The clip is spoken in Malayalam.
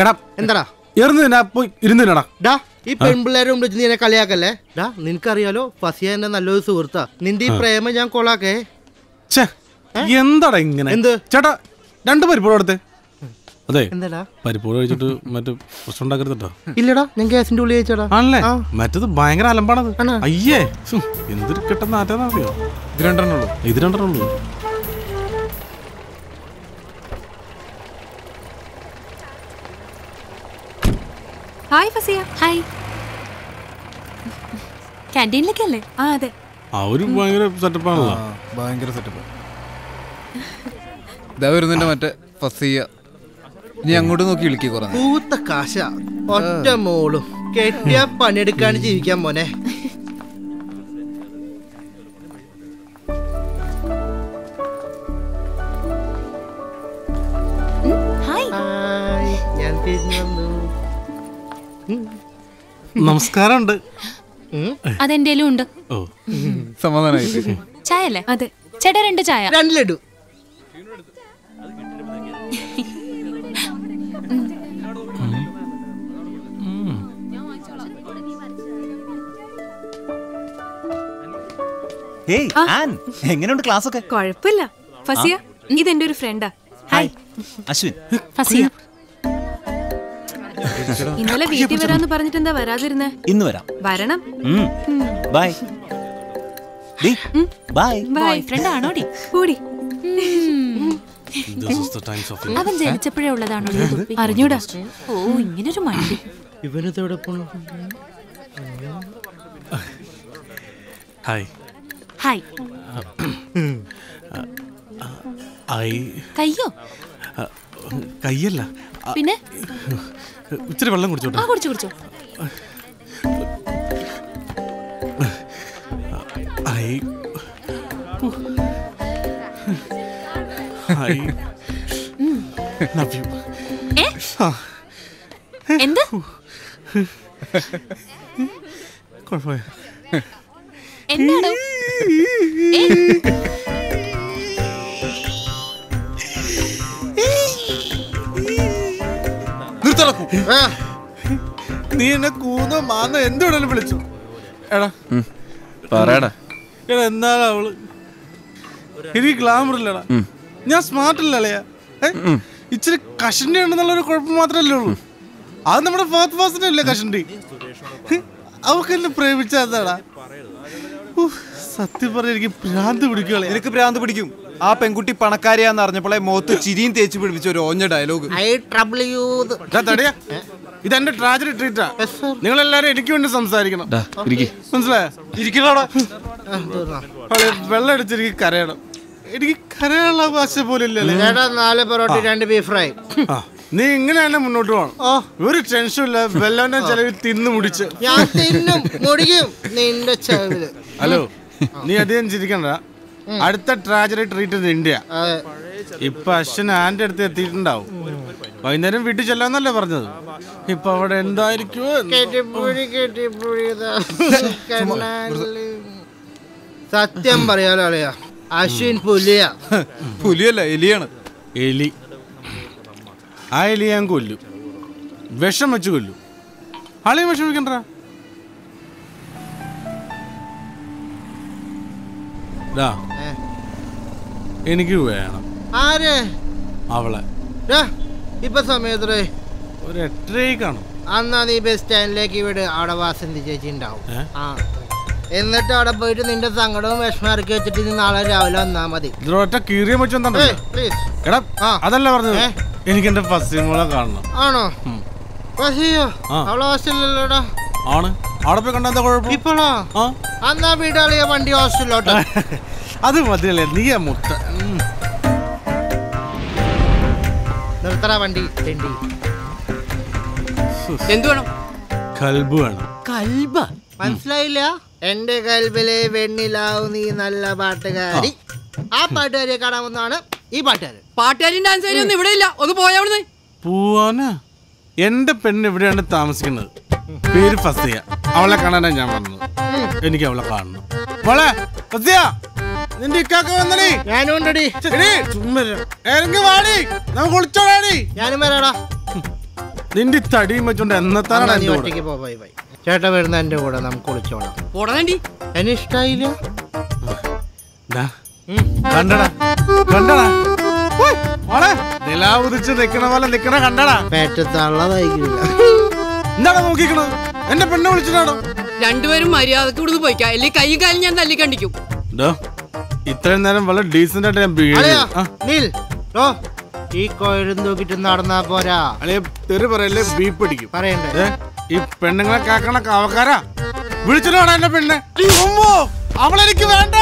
എടാ എന്താടാ? എറിഞ്ഞു പോയി ഡാ ഈ പെൺപിള്ളേരെ മുമ്പിൽ വെച്ച് നീ എന്നെ കളിയാക്കല്ലേ? ഡാ നിനക്കറിയാലോ ഫസിയ എന്റെ നല്ലൊരു സുഹൃത്താ. നിന്റെ ഈ പ്രേമം ഞാൻ കൊളാക്കേ എന്താടാ ഇങ്ങനെ? എന്ത്? ചേട്ടാ രണ്ട് പരിപ്പോട് അതെ പരിപ്പോട് കഴിച്ചിട്ട് മറ്റേ പ്രശ്നം ഇല്ലടാ ഞാൻ ഗ്യാസിന്റെ ഉള്ളിൽ ആണല്ലേ. മറ്റത് ഭയങ്കര അലമ്പാണത്? അയ്യേ എന്തൊരു കിട്ടുന്ന ആറ്റാന്നറിയോ ഇത് രണ്ടെണ്ണുള്ളൂ ഇത് രണ്ടെണ്ണുള്ളൂ ഹായ് ഫസിയ. ഹായ്. ക്യാന്റീനിലേക്കല്ലേ ആ അതെ. അവർ ഭയങ്കര സെറ്റപ്പാണല്ലോ. ആ ഭയങ്കര സെറ്റപ്പ്. ഇതാ വരുന്നുണ്ട് മറ്റേ ഫസിയ. നീ അങ്ങോട്ട് നോക്കി വിളിക്കുക കുറേ. പൂത്ത കാശ ഒറ്റ മോളും. കെട്ടിയ പണിയെടുക്കാണ് ജീവിക്കാൻ മോനെ. ഹായ്. ഹായ് ഞാൻ തിരിഞ്ഞു വന്നു. നമസ്കാരമുണ്ട്. അതെന്റെ ഉണ്ട്. ഓ. സമാധാനായിട്ട് ചായ അല്ലേ അതെ. ചേട്ടാ രണ്ട് ചായ. രണ്ട് ലഡു. ഹേയ് ആൻ എങ്ങനെയുണ്ട് ക്ലാസ് ഒക്കെ കുഴപ്പമില്ല. ഫസിയ ഇതെന്റെ ഒരു ഫ്രണ്ടാ. ഹായ്. അശ്വിൻ. ഫസിയ. ഇന്നലെ വീട്ടിൽ വരാന്ന് പറഞ്ഞിട്ട് എന്താ വരാതിരുന്നേ? ഇന്ന് വരാം. വരണം. ബൈ. ബൈ. ബൈ. ഫ്രണ്ട് ആണോടി കൂടി. അവൻ ജനിച്ചപ്പോഴേ ഉള്ളതാണോ? അറിഞ്ഞൂടാ. ഓ ഇങ്ങനൊരു മണ്ടി ഇവനിതെവിടെ പോണു? ഹായ് ഹായ് ഐ കയ്യോ? കയ്യല്ല. പിന്നെ? ഇച്ചിരി വെള്ളം കുടിച്ചോട്ടെ. കുടിച്ചു കുടിച്ചോ. എന്ത്? കുഴപ്പമില്ല. എന്താണോ നീ എന്നെ കൂന്നോ മാന്നോ എന്തുവേണേലും വിളിച്ചു. എടാ. പറയടാ. എടാ എന്താണ് അവൾ? എനിക്ക് ഗ്ലാമർ ഇല്ലടാ. ഞാൻ സ്മാർട്ട് അളയാ. ഇച്ചിരി കഷണ്ടി ഉണ്ടെന്നുള്ളൊരു കുഴപ്പം മാത്രമല്ലേ ഉള്ളൂ. അത് നമ്മുടെ ഫാത്ത് ഫാസിന്റെ അല്ലേ കഷണ്ടി? അവൾക്ക് എന്നെ പ്രേമിച്ചാടാ സത്യം പറഞ്ഞ എനിക്ക് ഭ്രാന്ത് പിടിക്കുകയാണ് എനിക്ക് ഭ്രാന്ത് പിടിക്കും. ആ പെൺകുട്ടി പണക്കാരിയാന്ന് അറിഞ്ഞപ്പോളെ മുഖത്ത് ചിരിയും തേച്ച് പിടിപ്പിച്ച ഒരു ഓഞ്ഞ ഡയലോഗ് ഐ ട്രബിൾ ഇതെന്റെ ട്രാജഡി ട്രീറ്റാ. നിങ്ങൾ എല്ലാരും എനിക്ക് വേണ്ടി സംസാരിക്കണം. മനസ്സിലായോ? ഇരിക്കണോടാ. വെള്ളം അടിച്ചിരിക്കും എനിക്ക് കരയണം. എനിക്ക് കരയുള്ള ഭാഷ പോലും നാല് പൊറോട്ട രണ്ട് ബീഫ് ഫ്രൈ നീ ഇങ്ങനെ തന്നെ മുന്നോട്ട് പോകണം ഓ ഒരു ടെൻഷൻ ഇല്ല. വെല്ലവന്റെ ചെലവിൽ തിന്നു മുടിച്ച്. ഞാൻ തിന്നും മുടിക്കും നിന്റെ ചെലവിൽ ഹലോ നീ അധികം ചിരിക്കണ്ട. അടുത്ത ട്രാജഡി ട്രീറ്റ് ഇന്ത്യ. ഇപ്പൊ അശ്വൻ ആന്റെ അടുത്ത് എത്തിയിട്ടുണ്ടാവും. വൈകുന്നേരം വീട്ടിൽ ചെല്ലാന്നല്ലേ പറഞ്ഞത്? ഇപ്പൊ അവിടെ എന്തായിരിക്കുമോ എന്തോ. കെട്ടിപ്പുഴി കെട്ടിപ്പുഴി ഇതാ. കണ്ണാടി. സത്യം പറയാലോ അളിയാ. അശ്വിൻ പുലിയ. പുലിയല്ല എലിയാണ്. എലി. ആ എലി ഞാൻ കൊല്ലും. വിഷം വെച്ച് കൊല്ലും. ആളെയും വിഷമിക്കണ്ട. എനിക്ക് വേണം. ആരെ? അവളെ. ഇപ്പൊ സമയത്രേ. ഒരു എട്ടരയ്ക്ക് അന്നാ നീ ബസ് സ്റ്റാൻഡിലേക്ക് വിട്. അവിടെ വാസന്തി ചേച്ചി ഉണ്ടാവും. ആ. എന്നിട്ട് അവിടെ പോയിട്ട് നിന്റെ സങ്കടവും വിഷമം ഇറക്കി വെച്ചിട്ട് നീ നാളെ രാവിലെ വന്നാ മതി. കീറിയ എടാ അതല്ല പറഞ്ഞത്? എനിക്ക് എന്റെ ഫസ്റ്റിമോളെ കാണണം. ആണോ? ആ. അവളെ ഹോസ്റ്റലിലല്ലോടാ? ആണ്. അവിടെ പോയി കണ്ടാ എന്താ കുഴപ്പം? ഇപ്പോഴോ? അന്നാ വീടാളിയ വണ്ടി ഹോസ്റ്റലിലോട്ട്. അത് മതിയല്ലേ നീ മുത്ത ഉം. വണ്ടി തെണ്ടി. എന്തു വേണം? കൽബ് വേണം. കൽബ? മനസ്സിലായില്ല? എന്റെ കൽബിലെ വെണ്ണിലാവും നീ നല്ല പാട്ടുകാരി. ആ പാട്ടുകാരിയെ കാണാമെന്നാണ് ഈ പാട്ടുകാരൻ. പാട്ടുകാരി ഡാൻസ് ഒന്നും ഇവിടെ ഇല്ല ഒന്ന് പോയവിടുന്ന് പോവാനാ എന്റെ പെണ്ണ് ഇവിടെയാണ് താമസിക്കുന്നത് പേര് ഫസിയ. അവളെ കാണാനാ ഞാൻ വന്നത്. എനിക്ക് അവളെ കാണണം. മോളെ ഫസിയ! നിന്റെ ഇക്കാക്ക വന്നടി. ഞാനും ഉണ്ടടി. ഇറങ്ങി വാടി. നമുക്ക് കുളിച്ചോടാടി ഞാനും വരാടാ. നിന്റെ തടിയും വെച്ചോണ്ട് എന്നത്താനാണ് നീ ഒറ്റയ്ക്ക് പോ ബൈ ബൈ ചേട്ടൻ വരുന്ന എന്റെ കൂടെ നമുക്ക് പോടാണ്ടി. എന്നെ ഇഷ്ടായില്ല? ദാ, കണ്ടടാ. കണ്ടടാ. ഉയ്, മോളെ നിലാവുദിച്ച് നിക്കണ പോലെ നിക്കണ കണ്ടടാ. പേറ്റത്തള്ളതായിക്കില്ല എന്താടാ നോക്കിക്കണത്? എന്റെ പെണ്ണെ വിളിച്ചിട്ടാടോ രണ്ടുപേരും മര്യാദയ്ക്ക് ഇവിടുന്ന് പോയിക്കാം. അല്ലെങ്കിൽ കൈയും കാലും ഞാൻ തല്ലിക്കണ്ടിക്കും. ഇത്രയും നേരം വളരെ ഡീസന്റ് ആയിട്ട് ഞാൻ ബിഹേവ് ഈ കോയിലും തൂക്കിട്ട് നടന്നാ പോരാ. അളിയ തെറി പറയല്ലേ ബീപ്പ് അടിക്കും. പറയണ്ടേ? ഈ പെണ്ണുങ്ങളെ കാക്കണ കാവക്കാരാ വിളിച്ചിട്ടാണ് എന്റെ പെണ്ണെ? അവളെനിക്ക് വേണ്ട.